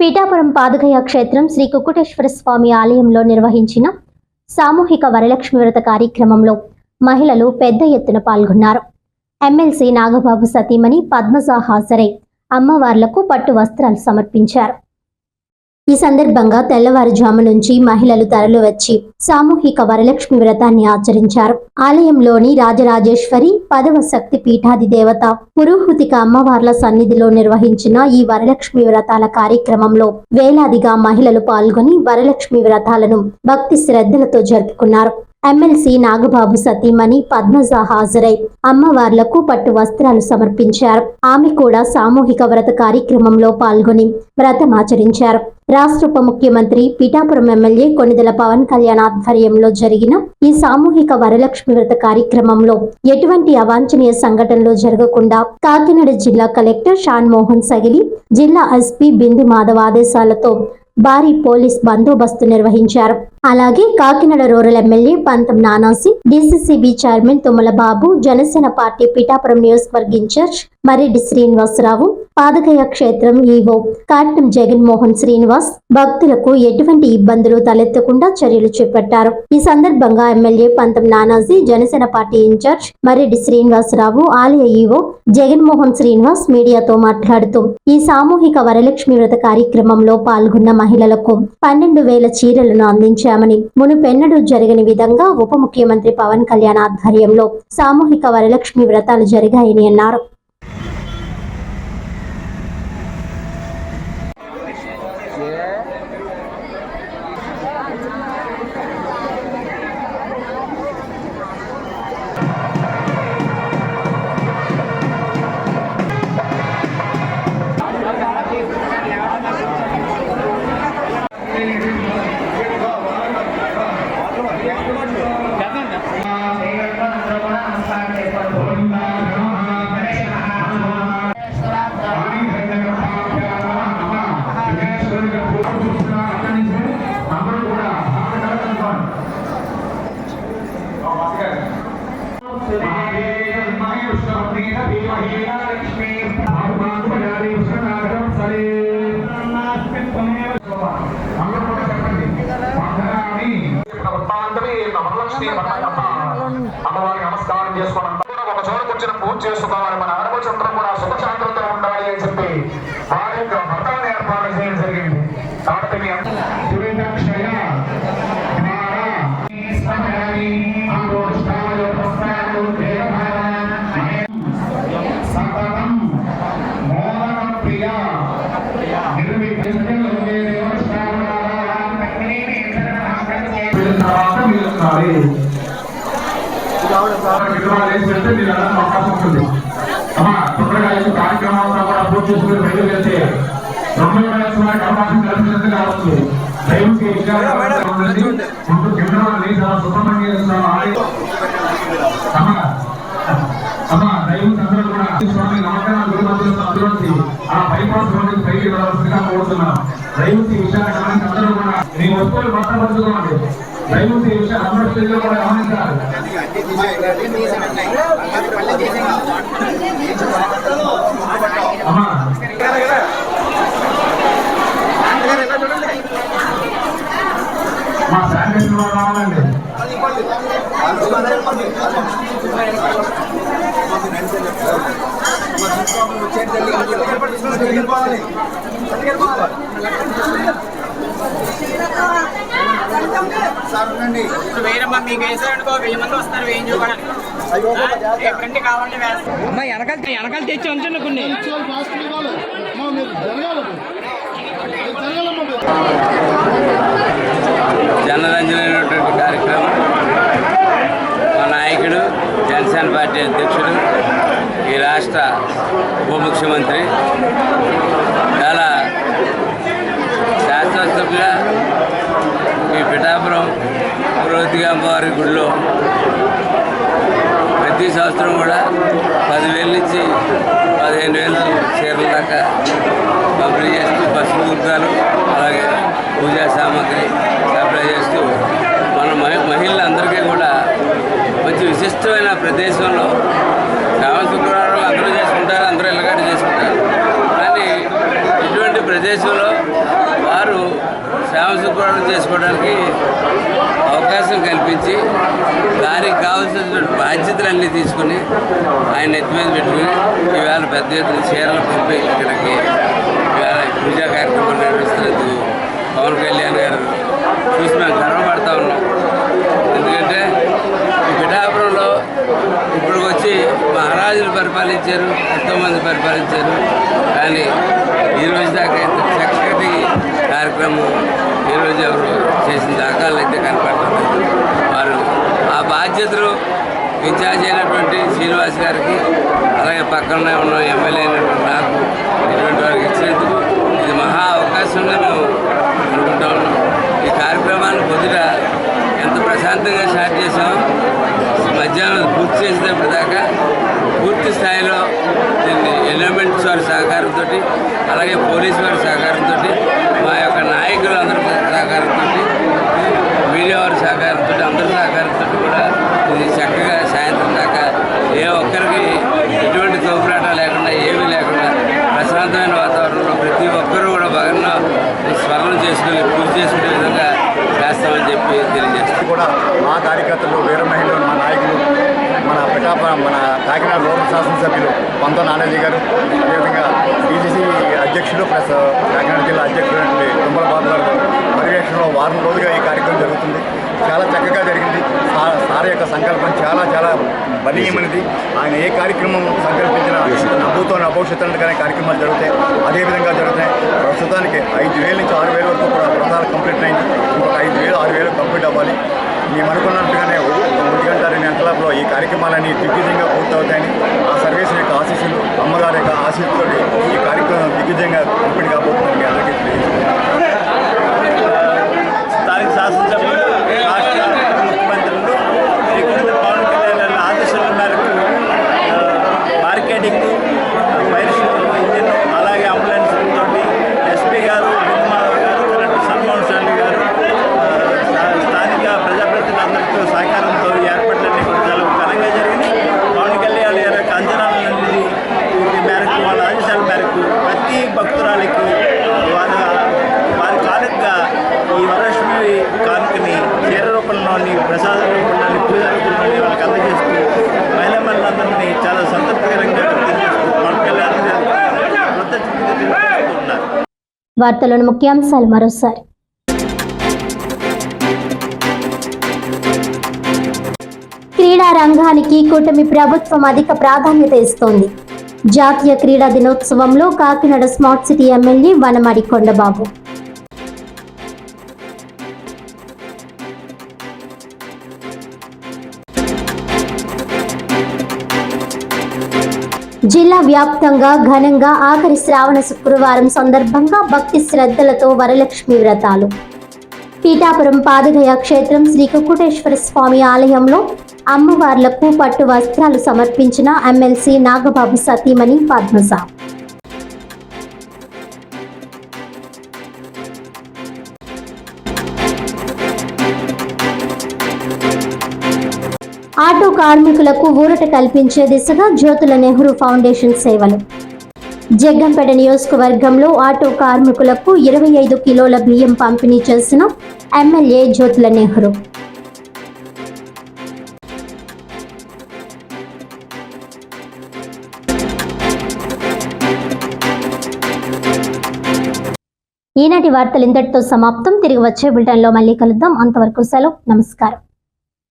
పీఠాపురం పాదగయ క్షేత్రం శ్రీ కుక్కుటేశ్వర స్వామి ఆలయంలో నిర్వహించిన సామూహిక వరలక్ష్మి వ్రత కార్యక్రమంలో మహిళలు పెద్ద ఎత్తున పాల్గొన్నారు. ఎమ్మెల్సీ నాగబాబు సతీమణి పద్మజ హాజరై అమ్మవార్లకు పట్టు వస్త్రాలు సమర్పించారు. ఈ సందర్భంగా తెల్లవారుజాము నుంచి మహిళలు తరలి వచ్చి సామూహిక వరలక్ష్మి వ్రతాన్ని ఆచరించారు. ఆలయంలోని రాజరాజేశ్వరి పదవ శక్తి పీఠాది దేవత పురోహుతిక అమ్మవార్ల సన్నిధిలో నిర్వహించిన ఈ వరలక్ష్మి వ్రతాల కార్యక్రమంలో వేలాదిగా మహిళలు పాల్గొని వరలక్ష్మి వ్రతాలను భక్తి శ్రద్ధలతో జరుపుకున్నారు. ఎమ్మెల్సీ నాగబాబు సతీమణి పద్మజ హాజరై అమ్మవార్లకు పట్టు వస్త్రాలు సమర్పించారు. ఆమె కూడా సామూహిక వ్రత కార్యక్రమంలో పాల్గొని వ్రతమాచరించారు రాష్ట్ర ఉప ముఖ్యమంత్రి పిఠాపురం ఎమ్మెల్యే కొనిదెల పవన్ కళ్యాణ్ ఆధ్వర్యంలో జరిగిన ఈ సామూహిక వరలక్ష్మి వ్రత కార్యక్రమంలో ఎటువంటి అవాంఛనీయ సంఘటనలు జరగకుండా కాకినాడ జిల్లా కలెక్టర్ షాన్ మోహన్ సగిలి జిల్లా ఎస్పీ బిందు మాధవ ఆదేశాలతో భారీ పోలీస్ బందోబస్తు నిర్వహించారు. అలాగే Kakinada rural MLA Pantham Nanaji DCCB chairman Tummala Babu Janasena party Pithapuram నియోజకవర్గ ఇన్ఛార్జ్ మరెడ్డి శ్రీనివాసరావు పాదకయ క్షేత్రం ఈవో కాట్నం జగన్మోహన్ శ్రీనివాస్ భక్తులకు ఎటువంటి ఇబ్బందులు తలెత్తకుండా చర్యలు చేపట్టారు. ఈ సందర్భంగా MLA Pantham Nanaji Janasena party incharge Mareddy Srinivasa Rao ఆలయ ఈవో జగన్మోహన్ శ్రీనివాస్ మీడియాతో మాట్లాడుతూ ఈ సామూహిక వరలక్ష్మి వ్రత కార్యక్రమంలో పాల్గొన్న మహిళలకు పన్నెండు వేల చీరలను అందించామని మునుపెన్నడూ జరగని విధంగా ఉప ముఖ్యమంత్రి పవన్ కళ్యాణ్ ఆధ్వర్యంలో సామూహిక వరలక్ష్మి వ్రతాలు జరిగాయని అన్నారు. అమ్మవారికి నమస్కారం చేసుకోవడం ఒక చోట కూర్చొని పూజ చేసుకోవాలి మన ఆడపడుచందరం కూడా సుఖశాంతులతో ఉండాలి అని చెప్పి వారి యొక్క వ్రతాన్ని ఏర్పాటు చేయడం జరిగింది కాబట్టి దురితక్షయ సతతం ప్రియ అవకాశం ఉంటుంది అమ్మా తొందరగా కూడా పూర్తి చేసుకుని బయటకు వెళ్తే రెండు వేల అవకాశం కల్పించినట్టు కావచ్చు దైవకి ముందు కింద చాలా అమ్మా అమ్మా అందరూ కూడా స్వామి నమ్మకాల గురుమంతులతో ఆ బైపాస్ రోడ్డు పైకి వెళ్ళవలసిందిగా కోరుతున్నాం అందరూ కూడా మీ వస్తువులు భద్రపరచుకోండి విషయాలు అందరూ కూడా గమనించాలి అమ్మా మా శానిటేషన్ వాళ్ళు రావాలండి ఇప్పుడు వేరమ్మా మీకు వేసారనుకో వెయ్యి మంది వస్తారు కావాలంటే అమ్మా వెనకాల వెనకాల తెచ్చి ఉంచండి కొన్ని. జనరంజనమైనటువంటి కార్యక్రమం. మా నాయకుడు జనసేన పార్టీ అధ్యక్షుడు ఈ రాష్ట్ర ఉప ముఖ్యమంత్రి చాలా శాస్త్రోక్తంగా ఈ పిఠాపురం పురోహితిగా అమ్మవారి గుడిలో ప్రతి సంవత్సరం కూడా పదివేల నుంచి పదిహేను వేలు చీరల దాకా పంపిణీ చేస్తూ పసుపు కుంకాలు అలాగే పూజా సామాగ్రి సప్లై చేస్తూ మన మహి మహిళలందరికీ కూడా మంచి విశిష్టమైన ప్రదేశంలో శ్రావణ శుక్రవారం అందరూ చేసుకుంటారు అందరూ ఇళ్ళగడ్డ చేసుకుంటారు కానీ క్రమంలో వారు శ్యామ శుక్రవారం చేసుకోవడానికి అవకాశం కల్పించి దానికి కావాల్సినటువంటి బాధ్యతలన్నీ తీసుకుని ఆయన ఎత్తి మీద పెట్టుకుని ఈవేళ పెద్ద ఎత్తున చీరలు పంపి ఇక్కడికి ఇవాళ పూజా కార్యక్రమం నిర్వహిస్తున్నందుకు పవన్ కళ్యాణ్ గారు చూసి మేము గర్వపడతా ఉన్నాం. ఎందుకంటే ఈ పిఠాపురంలో ఇప్పుడు వచ్చి మహారాజులు పరిపాలించారు ఎంతోమంది పరిపాలించారు. కానీ ఈ రోజు దాకా ఇంత చక్కటి కార్యక్రమం ఈరోజు ఎవరు చేసిన దాఖలు అయితే కనపడలేదు. వారు ఆ బాధ్యతలు ఇన్ఛార్జ్ అయినటువంటి శ్రీనివాస్ గారికి అలాగే పక్కనే ఉన్న ఎమ్మెల్యే అయినటువంటి నాకు ఇటువంటి వారికి ఇచ్చినందుకు ఇది మహా అవకాశంగా మేము అనుకుంటా ఉన్నాం. ఈ కార్యక్రమాన్ని పొద్దుట ఎంత ప్రశాంతంగా స్టార్ట్ చేసామో మధ్యాహ్నం పూర్తి చేసేటప్పుడు దాకా పూర్తి స్థాయిలో దీన్ని ఎలిమెంట్స్ వారి సహకారంతో అలాగే పోలీస్ వారి సహకారంతో మా యొక్క నాయకులు అందరి సహకారంతో మీడియా వారి సహకారంతో అందరి సహకారంతో కూడా ఇది చక్కగా సాయంత్రం దాకా ఏ ఒక్కరికి ఎటువంటి తోపులాట లేకుండా ఏమీ లేకుండా ప్రశాంతమైన వాతావరణంలో ప్రతి ఒక్కరూ కూడా బాగా స్మరణ చేసుకుని పూజ చేసుకునే విధంగా చేస్తామని చెప్పి తెలియజేస్తాం. కూడా మా కార్యకర్తలు వీర మహిళలు మా నాయకులు మన ప్రతాపురం మన కాకినాడ లోక శాసనసభ్యులు పంత నానాజీ గారు అదేవిధంగా బీజేసీ అధ్యక్షులు ప్లస్ కాకినాడ జిల్లా అధ్యక్షుడు తుమ్మల బాబు గారు పర్యవేక్షణలో వారం రోజులుగా ఈ కార్యక్రమం జరుగుతుంది. చాలా చక్కగా జరిగింది. సార్ సార్ యొక్క సంకల్పం చాలా చాలా బలీయమైనది ఆయన ఏ కార్యక్రమం సంకల్పించినా నవ్వుతో నభవిష్యత్తు కానీ కార్యక్రమాలు జరుగుతాయి. అదేవిధంగా జరుగుతాయి ప్రస్తుతానికి ఐదు వేల నుంచి ఆరు వేల వరకు కూడా వ్రతాలు కంప్లీట్ అయింది. ఇంకొక ఐదు వేలు ఆరు వేలు కంప్లీట్ అవ్వాలి. మేము అనుకున్నట్టుగానే ఒంటి గంట రెండు గంటలలో ఈ కార్యక్రమాలన్నీ దిగ్విజయంగా పూర్తవుతాయని ఆ సర్వీస్ యొక్క ఆశీస్సులు అమ్మగారి యొక్క ఆశీస్సులతో ఈ కార్యక్రమం దిగ్విజయంగా కంప్లీట్ కాబోతుందని మీ అందరికీ తెలియజేస్తున్నాను. స్థానిక శాసనసభ్యులు రాష్ట్ర ముఖ్యమంత్రులు శ్రీ కుండ పవన్ కళ్యాణ్ గారి ఆదేశాల మేరకు ఆ, మార్కెటింగ్ పరిశ్రమ ఇంజిన్ అలాగే అంబులెన్స్ తోటి ఎస్పీ గారు గురుమాధవ్ గారు కరెక్ట్ సన్మోహన్ శాలి గారు ఆ, స్థా- స్థానిక ప్రజాప్రతినిధులందరితో సహకారంతో ఈ ఏర్పాట్లన్నీ కూడా చాలా ఘనంగా జరిగినాయి పవన్ కళ్యాణ్ గారి యొక్క అంచనాలన్నీ వీటి మేరకు వాళ్ళ ఆదేశాల మేరకు ప్రతి భక్తురాలికి వారి వారి కానుకగా ఈ వరలక్ష్మి కానుకని చీర రూపంలోని ప్రసాద రూపంలోని పూజ రూపంలోని వాళ్ళకి అందజేస్తూ మహిళా మహిళలందరినీ చాలా సంతృప్తికరంగా తెలియజేస్తూ పవన్ కళ్యాణ్ గారు కృతజ్ఞతలు తెలియజేస్తూ ఉన్నారు వార్తలను ముఖ్యాంశాలు మరోసారి. క్రీడా రంగానికి కూటమి ప్రభుత్వం అధిక ప్రాధాన్యత ఇస్తోంది. జాతీయ క్రీడా దినోత్సవంలో Kakinada smart city MLA Vanamadi Kondababu. వ్యాప్తంగా ఘనంగా ఆఖరి శ్రావణ శుక్రవారం సందర్భంగా భక్తి శ్రద్ధలతో వరలక్ష్మి వ్రతాలు. పీఠాపురం పాదగయ క్షేత్రం శ్రీ కుక్కుటేశ్వర స్వామి ఆలయంలో అమ్మవార్లకు పట్టు వస్త్రాలు సమర్పించిన ఎమ్మెల్సీ నాగబాబు సతీమణి పద్మసా ఆటో కార్మికులకు ఊరట కల్పించే దిశగా జ్యోతుల నెహ్రూ ఫౌండేషన్ సేవలు. జగ్గంపేట నియోజకవర్గంలో ఆటో కార్మికులకు ఇరవై ఐదు కిలోల బియ్యం పంపిణీ చేసిన ఎమ్మెల్యే జ్యోతుల నెహ్రూ. ఈనాటి వార్తలు ఇంతటితో సమాప్తం. తిరిగి వచ్చే బులెటిన్లో మళ్ళీ కలుద్దాం. అంతవరకు సెలవు. నమస్కారం.